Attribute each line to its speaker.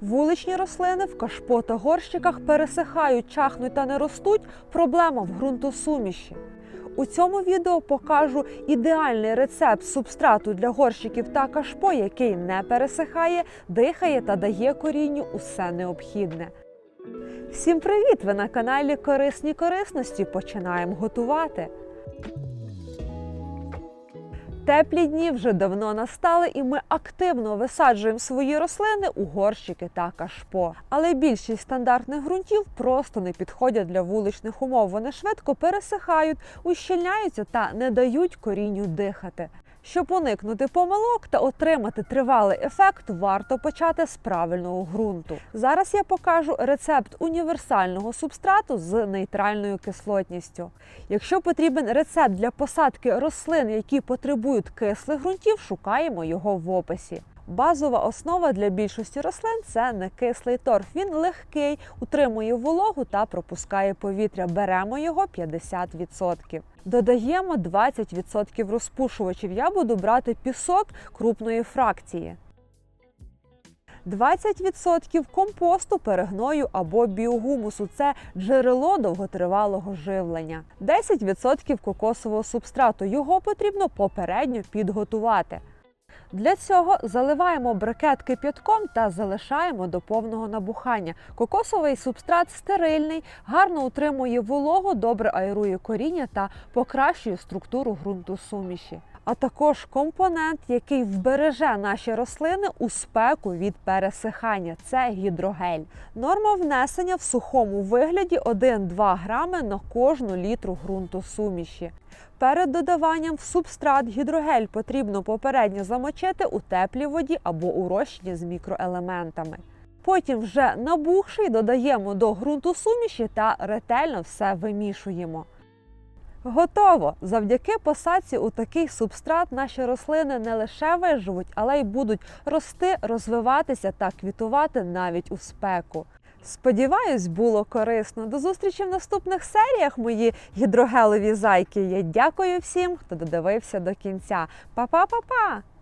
Speaker 1: Вуличні рослини в кашпо та горщиках пересихають, чахнуть та не ростуть. Проблема в ґрунтосуміші. У цьому відео покажу ідеальний рецепт субстрату для горщиків та кашпо, який не пересихає, дихає та дає корінню усе необхідне. Всім привіт! Ви на каналі Корисні корисності. Починаємо готувати. Теплі дні вже давно настали, і ми активно висаджуємо свої рослини у горщики та кашпо. Але більшість стандартних ґрунтів просто не підходять для вуличних умов. Вони швидко пересихають, ущільняються та не дають корінню дихати. Щоб уникнути помилок та отримати тривалий ефект, варто почати з правильного ґрунту. Зараз я покажу рецепт універсального субстрату з нейтральною кислотністю. Якщо потрібен рецепт для посадки рослин, які потребують кислих ґрунтів, шукаємо його в описі. Базова основа для більшості рослин це некислий торф. Він легкий, утримує вологу та пропускає повітря. Беремо його 50%. Додаємо 20% розпушувачів. Я буду брати пісок крупної фракції. 20% компосту, перегною або біогумусу це джерело довготривалого живлення. 10% кокосового субстрату. Його потрібно попередньо підготувати. Для цього заливаємо брикет кип'ятком та залишаємо до повного набухання. Кокосовий субстрат стерильний, гарно утримує вологу, добре аерує коріння та покращує структуру ґрунту суміші. А також компонент, який вбереже наші рослини у спеку від пересихання. Це гідрогель. Норма внесення в сухому вигляді 1-2 грами на кожну літру ґрунту суміші. Перед додаванням в субстрат гідрогель потрібно попередньо замочити у теплій воді або у розчині з мікроелементами. Потім вже набухший додаємо до ґрунту суміші та ретельно все вимішуємо. Готово! Завдяки посадці у такий субстрат наші рослини не лише виживуть, але й будуть рости, розвиватися та квітувати навіть у спеку. Сподіваюсь, було корисно. До зустрічі в наступних серіях, мої гідрогелові зайки. Я дякую всім, хто додивився до кінця. Па-па-па-па!